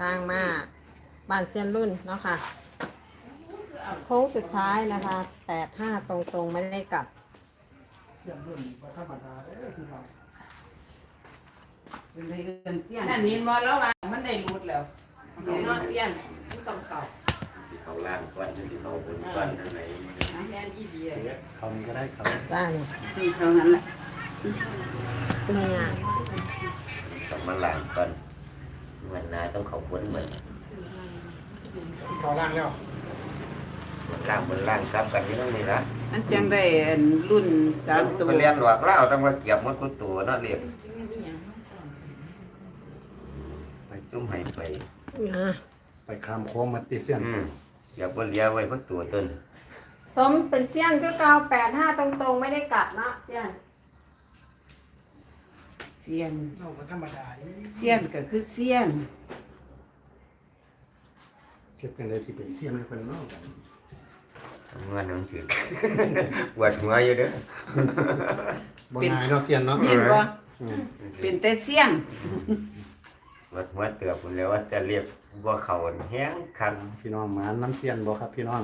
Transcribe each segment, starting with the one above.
ทางมาบ้านเซียนรุ่นเนาะค่ะ โค้งสุดท้ายนะคะแปดห้าตรงๆ ไม่ได้กลับ เสียงรุ่นบ่ธรรมดาเด้อพี่น้องเป็นไรเอินเจียนนั่นมีนบอแล้วว่ามันได้รูดแล้วเดี๋ยวนอนเสียนมันต้องเข่าสิเขาล่างก่อนสิเขาบนก่อนอันไหนแม่นอีเดียเขานี่ก็ได้เขาจ้านี่ที่เท่านั้นแหละเป็นไงต้องมาล่างก่อน มันนาต้องเขาบนเหมือนเขาล่างแล้วมันล่างบนล่างซ้ำกันนี่นั่นนี่ละมันจังได้อันรุ่นสามตัวไปเรียนหลอกเล่าต้องมาเก็บหมดกุตัวเนาะเรียกไปจุ่มให้ไปอะไปคามโค้งมาติเสียนอืมอย่าบ่เลี้ยไว้เพราะตัวต้นสมเป็นเซียนก็เกาแปดห้าตรงๆ ไม่ได้กลับเนาะเซียน เสียนเราบ่ธรรมดาเด้เสียนก็คือเสียน เก็บกันได้สิเป็นเสียนให้เพิ่นเนาะทำงานหนังสือปวดหัวอยู่เด้อบ่ง่ายเนาะเสียนเนาะยินบ่อืมเป็นแต่เสียน ปวดหัวเตือคุณแล้วว่าจะเรียกว่าเขาแห้งคันพี่น้องหมานน้ำเสียนบ่ครับพี่น้อง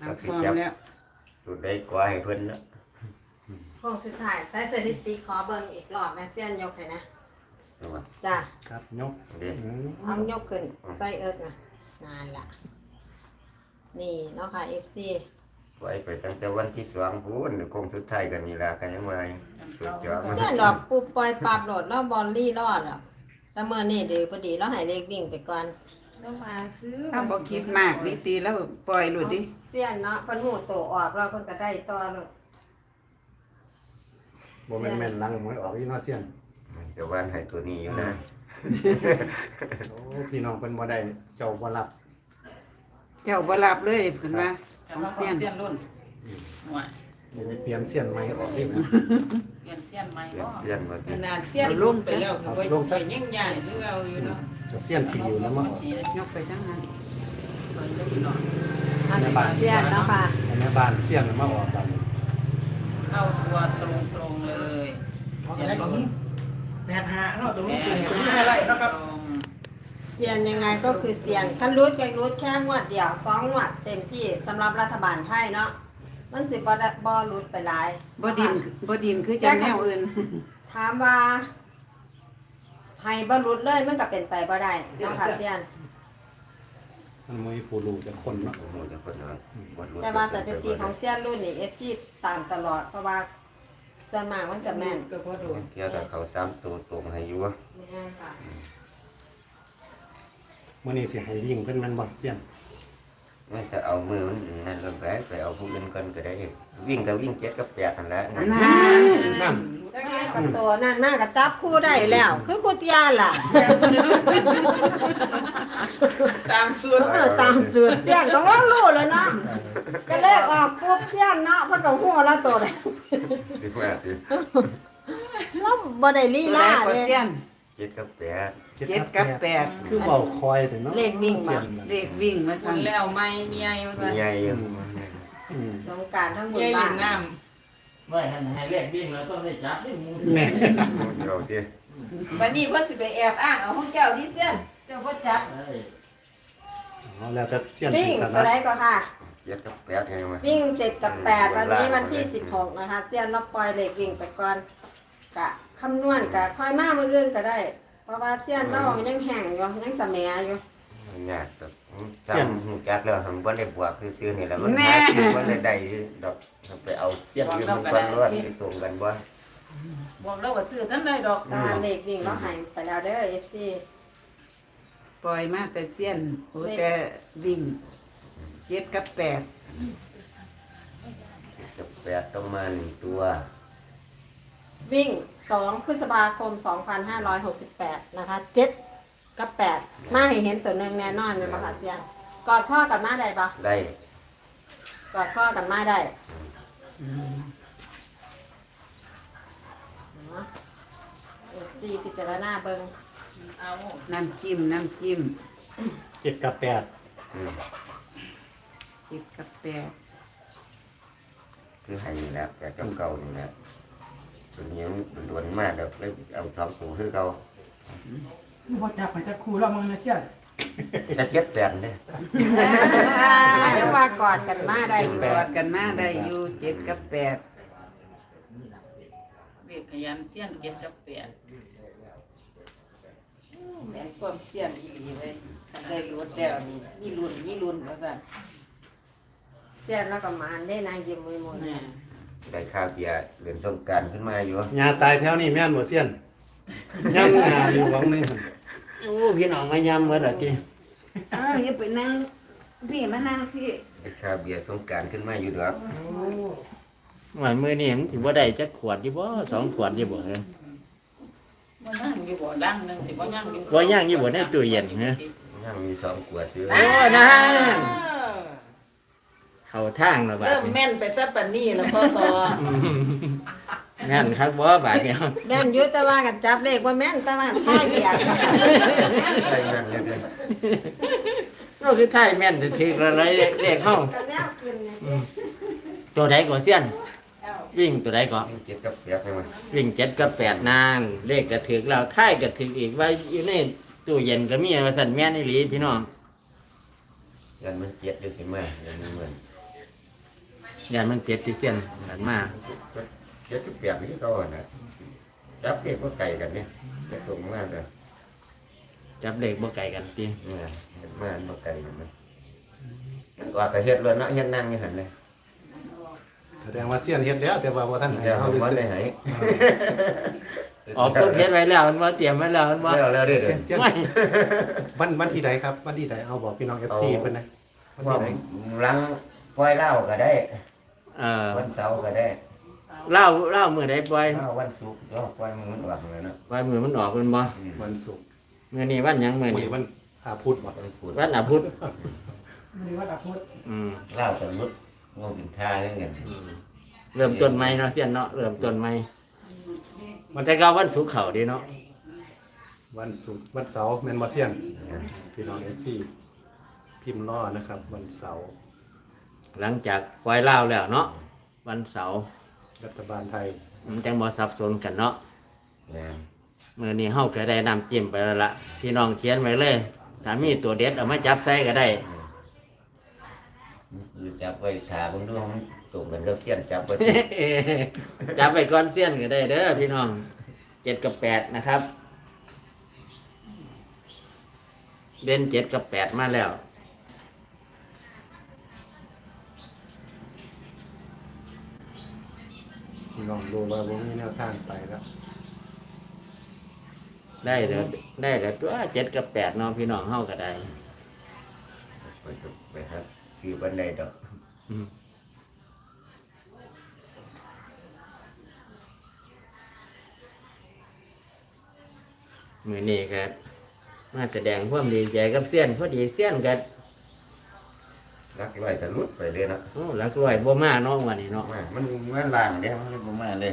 เอาพร้อมแล้ว สุดได้กว่าให้เพิ่นเนาะ โค้งสุดท้ายใส่สถิติขอเบิ่งอีกรอบนะเซียนยกให้นะเอามาจ้าครับยกเด้ออืมเอายกขึ้นใส่เอิกนะนานละนี่เนาะค่ะ FC ไว้ไปตั้งแต่วันที่สองพูนคงสุดท้ายกันนี่ล่ะกันยังไงสุดยอดมาเซียนดอกปูปล่อยปราบโหลดแล้วบอลลี่รอดอะแต่เมื่อนี่เดี๋ยวพอดีแล้วใหายเลขวิ่งไปก่อนแล้วมาซื้อถ้าบ่คิดมากนี่ตีแล้วปล่อยหลุดดิเสียนเนาะเพิ่นหูโตออกเราเพิ่นก็ได้ต่อเลย บ่แม่นแม่นลังหวยออกอีเนาะเสียนจะว่านให้ตัวนี้อยู่นะ โอ้พี่น้องเพิ่นบ่ได้เจ้าบ่รับเจ้าบ่รับเลยเพิ่นว่าแต่ว่าของเสียนรุ่นหัวบ่ได้เปลี่ยนเสียนใหม่ออกอีกนะ เปลี่ยนเสียนใหม่เปลี่ยก็นเสี้ยนมาขสินาดเสียนรุ่นไปแล้วถือว่าไปยิ่งใหญ่ที่เอาอยู่เนาะจะเสียนปีอยู่แล้วมั้งยกไปทั้งนั้นเปิดก็พี่น้องอันเสียนเนาะค่ะอันนี้บ้านเสียนมาออกบัดนี้เข้าตัวตรงตรงเลย แปดห้าเนาะตรงแหนี้มตรงนี้อะไรนะครับตรงเสียนยังไงก็คือเสียนคันรูดแกรูดแค่งวดเดียวสองงวดเต็มที่สำหรับรัฐบาลไทยเนาะมันสิบ่ได้บ่รูดไปหลายบ่ดินบ่ดินคือจังแนวอื่น ถามว่าให้บ่รูดเลยมันก็เป็นไปบ่ได้เนาะค่ะเสียน มันมีผู้รู้จะคนเนาะโอ้โหจะคนนอนบดรู้แต่ว่าสถิติของเสียนรุ่นนี่ FC ตามตลอดเพราะว่า ส่วนมากมันจะแม่นก็พอดูเกี่ยวกับเขาสามตัวตรงให้อยู่แม่นค่ะมื้อนี้สิให้วิ่งเพิ่นแม่นบ่เสียนไม่จะเอามือมันนั่นลงไปไปเอาผู้อื่นก่อนก็ได้ วิ่งก็วิ่งเจ็ดกับแปดนั่นแหละนั่นนั่นกับตัวนั่นน่าก็จับคู่ได้แล้ว คือกูเตียล่ะตามสูตรเออตามสูตรเสียนก็ว่ารู้แล้วเนาะก็ เลขออกปุ๊บเสียนเนาะเพิ่นก็ฮู้แล้วตัวเลยสิบห้าสิแล้วบ่ได้ลีตัวลาใดก็เลยเสียนเจ็ดกับแปดเจ็ดกับแปดคือเบาคอยถึงเนาะเลขวิ่งมาเสียนมันเลขวิ่งมาคุสั่ณนแล้วไม่เมียอยู่มีกันใหญ่อยู่อืมสงกรารทั้งหมเมีดยบ้าเล่นนน้ไม่ให้ให้เลขวิ่งแล้วต้องได้จับได้หมูแม่เราที่ำวันนี้เพิ่นสิไปแอบอ้างเอาของเจ้าที่เสียนเจ้าพ่อจับเอ้ยเอาแล้วแต่เสียนวิ่งสิถตัวนัดใดก็ค่ะเจ็ดกับแปดไงมาวิ่งเจ็ดกับแปดวันนี้วันที่สิบหกนะคะเสียนเราปล่อยเลขวิ่งไปก่อนกะคำนวณกะค่อยมามื้ออื่นก็ได้ เพราะว่าเสียนเรายังแห้งอยู่ยังสะแหมอยู่ยากดอกจำหูจักแล้วทำบ่ได้บวกคือซื้อนี่แหละมันหาซื้อบ่ได้ได้ดอกไปเอาเจ็ดยืมมันก่อนล้วนที่ตรงกันบ่บอกเราก็ซื้อท่านได้ดอกตาเลขวิ่งเราใหายไปแล้วเด้อ FC ปล่อยมาแต่เสียนโอ้แต่วิ่ง เจ็ดกับแปดเจ็ดกับแปดต้องมาหนึ่งตัว วิ่ง 2 พฤษภาคม 2568 นะคะ 7 กับ 8 มาให้เห็นตัวหนึ่งแน่นอนเลยมาค่ะเสียนกอดข้อกับมาได้ปะได้กอดข้อกับมาได้เอฟซีพิจารณาเบิงเอาน้ำจิ้มน้ำจิ้มเจ็ดกับแปดอืม เจ็ดกับแปดคือให้นี่แหละแปดกับเก่านี่แหละตัวนี้มันโดนมากแล้วเลยเอาสองตัวคือเก่าบ่จับไปจักคู่แล้วมึงนะเสียนจะเจ็ดแปดเนี่ยยังว่ากอดกันมาได้อยู่กอดกันมาได้อยู่เจ็ดกับแปดเวียกขยันเสี้ยนเก็บกับแปดแม่นความเสี้ยนอีหลีเลยคันได้รถแล้วนี่มีรุ่นมีรุ่นว่าซั่น เสียนแล้วก็มานได้นางยิ้มมือมือน่ะได้ค่าเบียร์เรียนสงกรารขึ้นมาอยู่ยาตายแถวนี้แม่นบ่เสียนยังงาอยู่หวังหนึงโอ้พี่น้องมายำเหมือนอะทีอ้าวอย่าไปนั่งพี่มานั่งพี่ได้ค่าเบียร์สงกรารขึ้นมาอยู่ดอกหมายมือนี่มันถือว่าได้จักขวดอยู่บ่สองขวดอยู่บ่เฮ้ยบ่นั่งอยู่บ่ดังหนึงสิบ่ย่างอยู่บ่ย่างอยู่บ่ในตู้เย็นฮะ ยังมีสองขวดอยู่โอ้นั่นเข้าทางแล้วบาดเริ่มนี้แม่นไปแต่ปันนี้แล้วพ่อสองั้นครับบ่บาดเดียวแม่นอยุแต่ว่ากันจับเลขว่าแม่นแต่ว่าค่ายเบียดได้เงินเลยเลยก็คือท้ายแม่นถือแล้วเลยเลขเฮากันแล้วกินเนี่ยตัวใดก็เสี้ยนวิ่งตัวใดก็ เจ็ดกับแปดใช่ไหมวิ่งเจ็ดกับแปดนาง เลขก็ถือแล้วท้ายก็ถืออีกว่าอยู่ในตู้เย็นก็มีว่าซั่นแม่นอีหลีพี่น้องยันมันเจ็ดอยู่สิมายันมันเหมือน ยานมันเจ็ดที่เสี้ยนกันมาเจ็ดกับแปดนี่เขาอะนะจับเด็กว่าไก่กันเนี่ยเด็กตรงมากเลยจับเลขบ่ไกลกันติเนี่ยเห็นมาบ่ไก่กันนะมันก็แต่เฮ็ดเลยเนาะเฮ็ดนั่งอยู่หันเลยแสดงว่าเสียนเฮ็ดแล้วแต่ว่าบ่ทันให้เดี๋ยวเฮาเขาไปบ่ซื้อได้ให้ออกต้นเพชรไว้แล้วมันว่าเตรียมไว้แล้วมันว่าแล้วแล้วเด้อเสียนเสียนไม่วันวันที่ใดครับ วันที่ใดเอาบอกพี่น้อง FC เพิ่นนะวันว่าที่ใดหลังปล่อยเหล้าก็ได้ เออวันเสาร์ก็ได้เล่าเล่ามือใดปล่อยเหล้าวันศุกร์ก็ปล่อยมือมันออกเลยเนาะปล่อยมือมันออกมันบ่อืมวันศุกร์มือนี้วันหยังมือวันนี้นี้วันอาพุธบ่วันพุธวันอาพุธวันนี้วันอาพุธอืมเหล้ากับมุดงงกินท่าอย่างเงี้ยอืมเริ่มต้นใหม่เนาะเสียนเนาะเริ่มต้นใหม่วันแต่ก็วันศุกร์เขาดีเนาะวันศุกร์วันเสาร์แม่นบ่เสียนพี่น้อง FC พิมพ์รอนะครับ วันเสาร์ หลังจากปล่อยเล่าแล้วเนาะวันเสาร์รัฐบาลไทยมันจังบ่สับสนกันเนาะเนี่ยมือนี้เฮาก็ได้นำจิ้มไปแล้วละพี่น้องเขียนไว้เลยถ้ามีตัวเด็ดเอามาจับใส่ก็ได้ อยู่จับไว้ถาผมดูมันตรงกันกับเสี้ยนจับไว้จับไปก้อนเสี้ยนก็ได้เด้อพี่น้องเจ็ดกับแปดนะครับ เด่นเจ็ดกับแปดมาแล้ว น้องรู้ว่าบ่มีแนวทางไปแล้วได้แล้วได้แล้วตัวเจ็ดกับแปดเน้องพี่น้องเฮาก็ได้ไปก็ไปหาซื้อบันไดดอกอืมมือนี้ก็มาแสดงความดีใจกับเสี้ยนพอดีเสี้ยนกัน รักร้อยแต่ลุดไปเลยเนาะโอ้หลักร้อยบ่มาเนาะวันนี้เนาะมามันมันล่างเด้มันเลยบ่มาเลย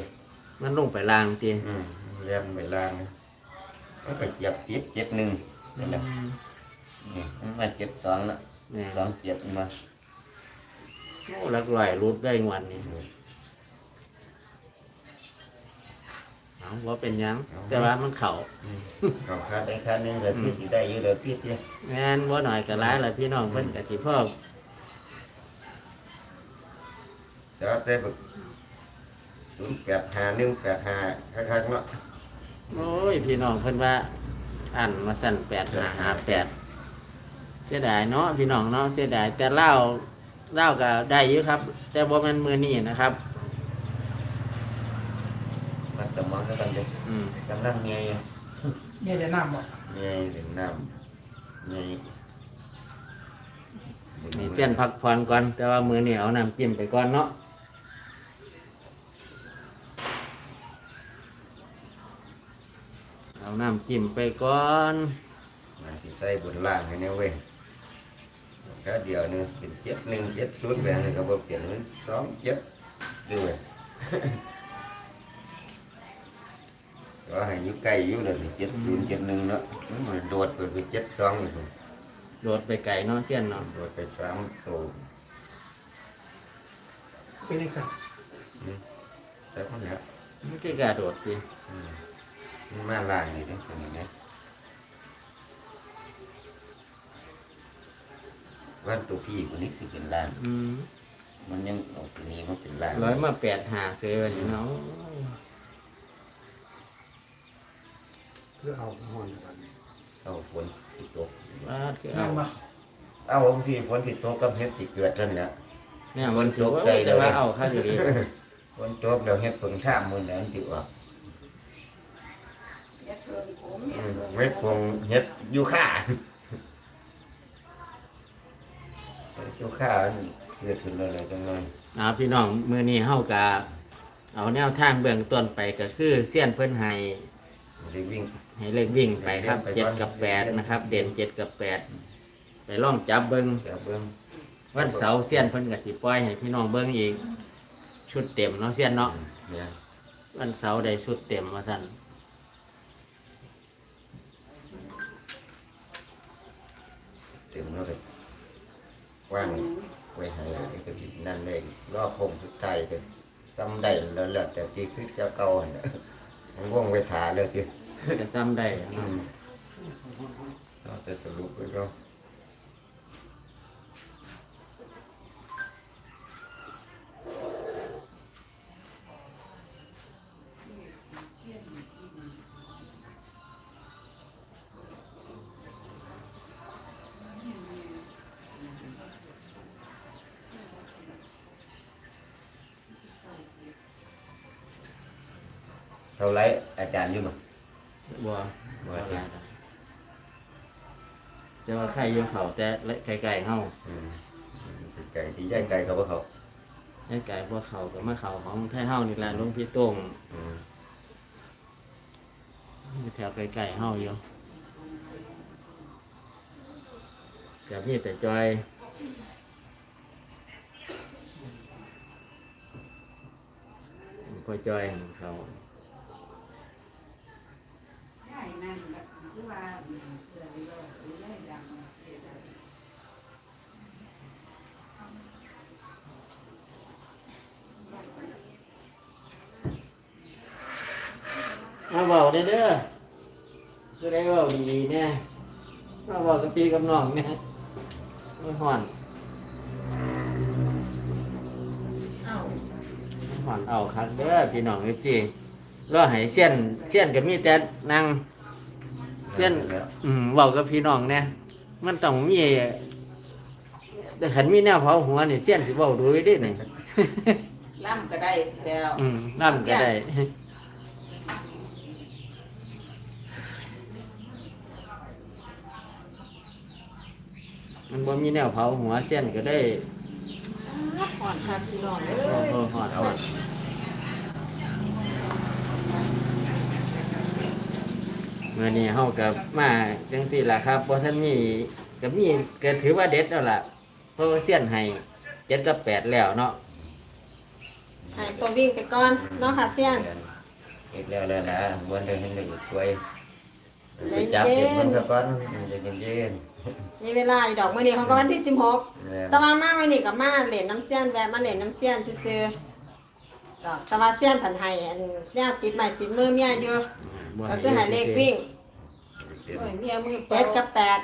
มันลงไปลางตีอืมเรียนไปล่างมันก็เจ็บเจ็บเจ็ดหนึ่งนั่นแหละนี่มันมาเจ็ดสองเนาะเนี่ยสองเจ็ดมาโอ้หลักร้อยรุดได้งวันนี้เอาว่าเป็นหยัง แต่ว่ามันเข่าเอาคาดได้คาดหนึงก็คือสีได้อยู่เดี๋ยวพิษเนี่ยแม่นว่าหน่อยก็ร้ายละพี่น้องเพิ่นกะที่พ่อ จะเอาใจแบบศูนย์แปดห้าหนึ่งแปดห้าคักๆเนาะโอ้ยพี่น้องเพิ่นว่าอ่านมาสั่นแปดหาหาแปดเสียดายเนาะพี่น้องเนาะเสียดายแต่เล่าเล่าก็ได้อยู่ครับ แต่บ่แมันมือนี่นะครับมันสมองก็กำลังอืมกำลังเงยเนี่ยจะน้ำบ่เงยถึงน้ำเงยมีเส้นพักผ่อนก่อนแต่ว่ามือนี่เอาน้ำจิ้มไปก่อนเนาะ เอาน้ำจิ้มไปก่อนมาสิใส่บนล่างให้แน่เว้ยแค่เดียวหนึงเป็นเจ็ดหนึ่งเจ็ดศูนย์แบบนี้ก็บ่เปลี่ยนเป็นสองเจ็ดด้วยก็ให้อยู่ใกล้อยู่เลยเจ็ดศูนย์เจ็ดหนึ่งเนาะมันบ่โดดไปเป็นเจ็ดสองอีกพุ่นโดดไปไก่เนาะเสี้ยนเนาะโดดไปสามตัวเป็นอีกสักแต่คนเนี้ย มันคือกระโดดดิ อืม มาลายอยู่ในตัวนี้นะว่าตัวพี่คนนี้สิเป็นล้านมันยังออกนี้มันเป็นล้านร้อยมาแปดหาเสียวันนี้เนาะเพื่อเอาหอนกันเอาฝนสิตก วาเอาเอาองสี่ฝนสิตกกับเฮ็ดสิเกิดเท่านั้นแหลเนี่ยมันถือว่าแต่วเอาข้าอยู่ดี ฝนตกเดี๋ยวเฮ็ดฝนข้ามมือนั้นสิออก พิ่มผมอืเฮ็ดมเพิ่มเฮ็ดพงเฮ็ดยูค่ายูค่าเกิดขึ้นแล้วเลยจังเลยเอาพี่น้องมือนี้เฮากะเอาแนวทางเบื้องต้นไปก็คือเสี้ยนเพิ่นให้ได้วิ่งให้เลขวิ่งไปครับไปก่อนเจ็ดกับแปดนะครับ เด่นเจ็ดกับแปดไปล่องจับเบิ้งเดี๋ยวเบิ่งวันเสาร์เสี้ยนเพิ่นก็สิปล่อยให้พี่น้องเบิ้งอีก ชุดเต็มเนาะเสี้ยนเนาะเนี่ยวันเสาร์ได้ชุดเต็มว่าซั่น ถึงแล้วก็ว่างไว้ให้นี่ก็สินั่นเลยรอบพงสุดท้ายก็ทำได้แล้วแหละแต่ที่คือจะเก่าหั่นน่ะมันว่องไว้ถาแล้วสิจะซ้ำได้อืเนาะมเราจะสรุปไว้ก็ เท่าไรอาจารย์อยู่มั้งบ่บ่บ่ได้ได้แต่ว่าใครอยู่เขาแต่ไกลๆเฮาอืมไก่ที่ย่างไก่เขาว่าเขาไกลๆพวกเขาก็มาเขาของไทยเฮานี่แหละหลวงพี่โต้งอืมอยู่แถวไกลๆเฮาอยู่กับมีแต่จอยพอจอยของเขา ได้นั่นแบบคือว่าเพื่อนเราได้ดังเฮ็ดได้ มาเบาเด้อเด้อคือได้เบาดีๆเนี่ยมาเบากับพี่กับน้องเนี่ยไม่ห่อนห่อนเอาคักเด้อพี่น้องเอฟซีรอให้เสี้ยนเสี้ยนก็มีแต่นางเสี้ยนแล้วอืมเบากับพี่น้องเนี่ยมันต้องมีแต่ขันมีแนวเผาหัวนี่เสี้ยนสิเบาดูไว้ดินี่ล่ำก็ได้แล้วอืมนั่นก็ได้ มันบ่มีแนวเผาหัวเส้นก็ได้ผ่อนครับพี่น้องเอ้โอ้ยโหหอดหอดเมื่อนี้เฮากับมาจังสี่ล่ะครับบ่ท่านมีก็มีก็ถือว่าเด็ดแล้วล่ะเพราะว่าเส้นให้เจ็ดกับแปดแล้วเนาะให้ตัววิ่งไปก่อนเนาะค่ะเซียนเฮ็ดแล้วแล้วนะวันเดินเห็นเลยสวยใจไปเย็นจับเห็ดมันสักก้อนใจเย็น มีเวลาอยู่ดอกมื้อนี้เขาก็วันที่16ๆเนี่ยแตะวันมาวันนี้กับมาเหรียญน้ำเสี้ยนแวะมาเหรียญน้ำเสี้ยนซื้อๆก็แตะวันเสี้ยนผันไห้อันเนี่ยติดไม้ติดมือเมียอยู่บ่ก็คือใหายเลขวิ่งโอ้ยเมียมือเจ็ดกับแปด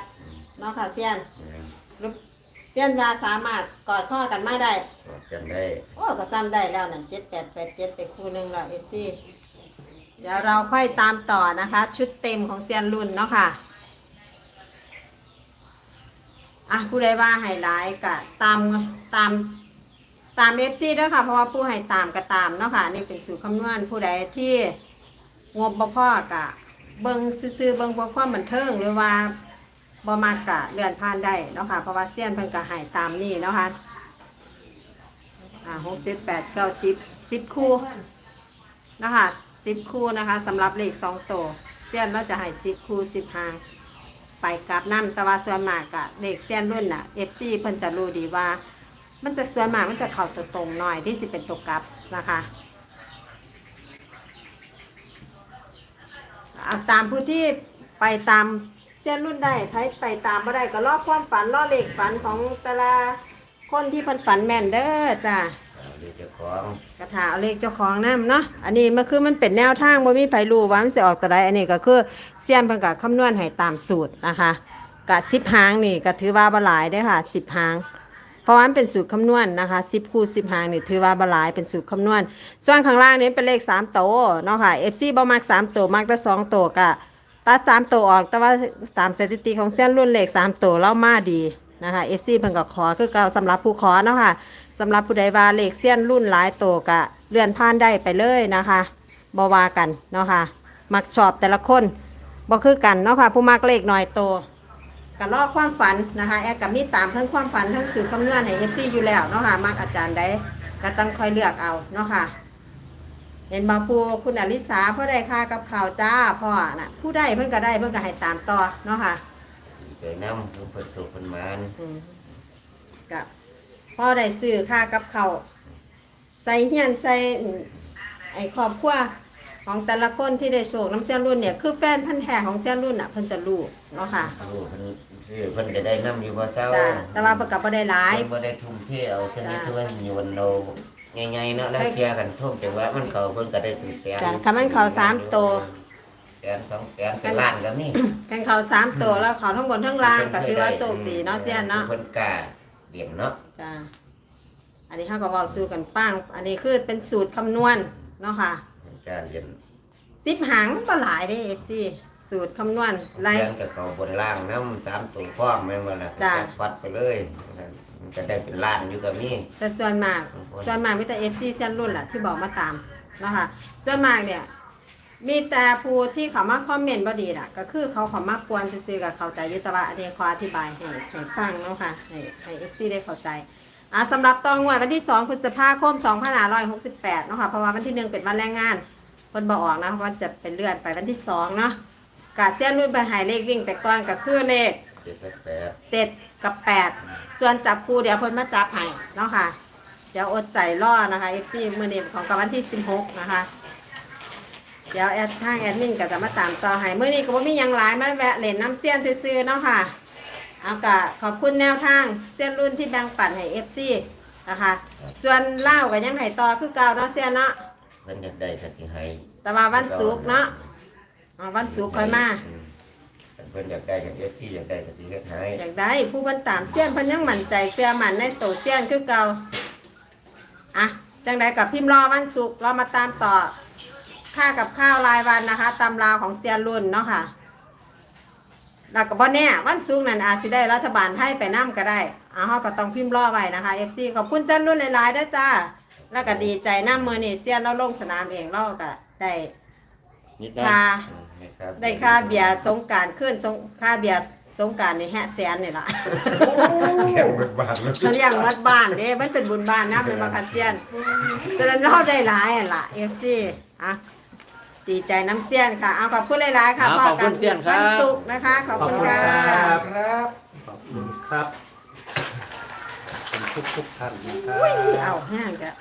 เนาะค่ะเสี้ยนลูกเสี้ยนว่าสามารถกอดข้อกันมาได้บอกกันได้โอ้ก็ซ้ำได้แล้วนั่นเจ็ดแปดแปดเจ็ดไปคู่หนึ่งแล้วเอฟซีเดี๋ยวเราค่อยตามต่อนะคะ ชุดเต็มของเซียนรุ่นเนาะค่ะ อะผู้ใดว่าไฮไลท์กะตามตามตามเอฟซีด้วยค่ะ เพราะว่าผู้ให้ตามก็ตามเนาะค่ะ นี่เป็นสูตรคำนวณผู้ใดที่งบบ่พอกะ เบิงซื่อเบิงเพื่ความบันเทิงหรือว่าบ่มากกะเลื่อนผ่านได้เนาะค่ะ เพราะว่าเซียนเพิ่นก็ให้ตามนี่เนาะค่ะอ่าหกเจ็ดแปดเก้าสิบสิบคู่นะคะสิบคู่นะคะสำหรับเลขสองตัวเส้ยนเราจะให้สิบคู่สิบหาง ไปกลับน้ำแต่ว่าส่วนมากกะเลขเส้ยนรุ่นน่ะเอฟซีเพิ่นจะรู้ดีว่า มันจะส่วนมากมันจะเข่าตัวตรงหน่อยที่สิเป็นตัวกลับนะคะเอาตามผู้ที่ไปตามเส้นรุ่นได้ใครไปตามบ่ได้ก็รอความฝันรอเลขฝันของแต่ละคนที่เพิ่นฝันแม่นเด้อจ้า เอาเดี๋ยวเจะของกระถาเอาเลขเจ้าของน้ำเนาะอันนี้มันคือมันเป็นแนวทางบ่มีไผรู้ว่ามันสิออกตัวใดอันนี้ก็คือเซียนเพิ่นก็คำนวณให้ตามสูตรนะคะกะสิบหางนี่ก็ถือว่าบหลายได้อค่ะสิบหางเพราะว่ามันเป็นสูตรคำนวณนะคะสิบคู่สิบหางนี่ถือว่าบหลายเป็นสูตรคำนวณ ส่วนข้างล่างนี้เป็นเลขสามโตวเนาะค่ะ FC บ่มักสามตัวมักแต่สองตัวกะตัดสามตัวออก แต่ว่าตามสถิติของเส้นรุ่นเลขสามตัวเล่ามาดีนะคะ FC เพิ่นก็ขอคือเก่าสำหรับผู้ขอเนาะค่ะ สำหรับผู้ใดว่าเลขเส้นรุ่นหลายตัวกะเลื่อนผ่านได้ไปเลยนะคะบ่ว่ากันเนาะค่ะมักชอบแต่ละคนบ่คือกันเนาะค่ะผู้มักเลขน้อยโตกันรอบความฝันนะคะแอดกับมีตามทั้งความฝันทั้งสื่อคำนวณให้ FC อยู่แล้วเนาะค่ะมักอาจารย์ใดก็จังค่อยเลือกเอาเนาะค่ะเห็นบางปูคุณอลิสาพ่อได้ค่ากับข่าวจ้าพ่อน่ะผู้ได้เพิ่นก็ได้เพิ่นก็ให้ตามต่อเนาะค่ะดีใจน้ำเพิ่นเพิ่นสุขเพิ่นหมานอืมกับ พ่อได้ซื้อค่ากับข่าวใส่เฮียนใส่ไอ้ครอบครัวของแต่ละคนที่ได้โชคน้ำเส้นรุ่นเนี่ยคือแฟนพันธุ์แท้ของเส้นรุ่นอะเพิ่นจะรู้เนาะค่ะลูกเพิ่นซื้อเพิ่นก็ได้น้ำอยู่บ่เศร้าจ้าแต่ว่าเพิ่นก็บ่ได้หลาย เพิ่นบ่ได้ทุ่มเทเอาชนิดที่ว่าอยู่วันเราง่ายๆเนาะแล้วเคลียร์กันท่วมจังหวะมันเขาเพิ่นก็ได้ถึงแสนจ้ะถ้ามันเข้าสามตัว แสนสองแสนเป็นล้านก็มี กันเขาสามตัวแล้วเขาทั้งบนทั้งล่างก็ถือว่าโชคดีเนาะเสียนเนาะ เพิ่นกล้า เดี่ยมเนาะจ้าอันนี้เขาก็เว้าสู้กันฟังอันนี้คือเป็นสูตรคำนวณเนาะค่ะเพิ่นกล้าเรียนสิบหางก็หลายได้เอฟซีสูตรคำนวณไล่เรียนกับเขาบนล่างน้ำสามตัวพร้อมแม่นบ่ล่ะจ้ะ จับฟัดไปเลยมันจะได้เป็นล้านอยู่กับนี่แต่ส่วนมาก ส่วนมากมีแต่เอฟซีเส้นรุ่นแหละที่บอกมาตามเนาะค่ะส่วนมากเนี่ย มีแต่ผู้ที่เขามาคอมเมนต์บดีล่ะ ก็คือเขาเขามากวนซื้อกับเขาใจยุตวะอันนี้ขออธิบายให้ให้ฟังเนาะค่ะให้ให้เอฟซีได้เข้าใจอ่าสำหรับตองงวดวันที่ 2พฤษภาคม2568เนาะค่ะเพราะว่าวันที่หนึ่งเป็นวันแรงงานเพิ่นบอกออกนะว่าจะเป็นเลื่อนไปวันที่สองเนาะกาเซียนรุ่นไปหายเลขวิ่งแต่ก่อนก็คือเลขเจ็ดแปดแปดเจ็ดกับแปดส่วนจับคู่เดี๋ยวเพิ่นมาจับให้เนาะค่ะ เดี๋ยวอดใจรอนะคะ FC มื้อนี้ของกับวันที่ 16 นะคะ เดี๋ยวแอดทางแอดมินก็จะมาตามต่อให้มื้อนี้ก็บ่มีหยังหลายมาแวะเล่นน้ำเสี้ยนซื่อๆเนาะค่ะ เอากะขอบคุณแนวทางเส้นรุ่นที่แบ่งปันให้ FC นะคะ ส่วนเล่าวก็ยังให้ต่อคือเก่าเนาะเสี้ยนเนาะเพิ่นอยากได้ก็สิให้แต่ว่าวันศุกร์เนาะอ่าวันศุกร์ค่อยมาอืมเพิ่นอยากได้กับเอฟซีอยากได้ก็สิเฮ็ดให้อยากได้ผู้บันตามเสี้ยนเพันยังมั่นใจเสี้ยมันในตัวเสี้ยนคือเก่าอะจังใดกับพิมพ์รอวันศุกร์เรามาตามต่อ ค่ากับข้าวรายวันนะคะตำราวของเสี้ยนรุ่นเนาะค่ะแล้วก็บ่แน่วันศุกร์นั่นอาจสิได้รัฐบาลให้ไปนํก็ได้อ่าเฮาก็ต้องพิมพ์รอไว้นะคะ FC ขอบคุณเจ้ารุ่นหลายๆด้วยจ้า แล้วก็ดีใจน้ำมือนี่เสี้ยนเราลงสนามเองเราก็ได้ นิดหน่อยค่าอืมให้ครับได้ค่าเบียร์สงกรารขึ้นสงค่าเบียร์สงกรารในแฮะแสนนี่ล่ะแข่งเบิดบาทแล้วเขาเรียกวัดบ้านเด้มันเป็นบุญบ้านนะเป็นมาคาเซียนฉะนั้นเราได้หลายอะล่ะเอฟซีอะ ดีใจน้ำเซียนค่ะเอาขอบคุณหลายๆค่ะเอาพ่อขอบคุณเซียนครับ วันศุกร์นะคะ ขอบคุณค่ะ ครับครับขอบคุณครับขอบคุณทุกๆท่านนะครับ อุ้ยเอาห้างจ้ะ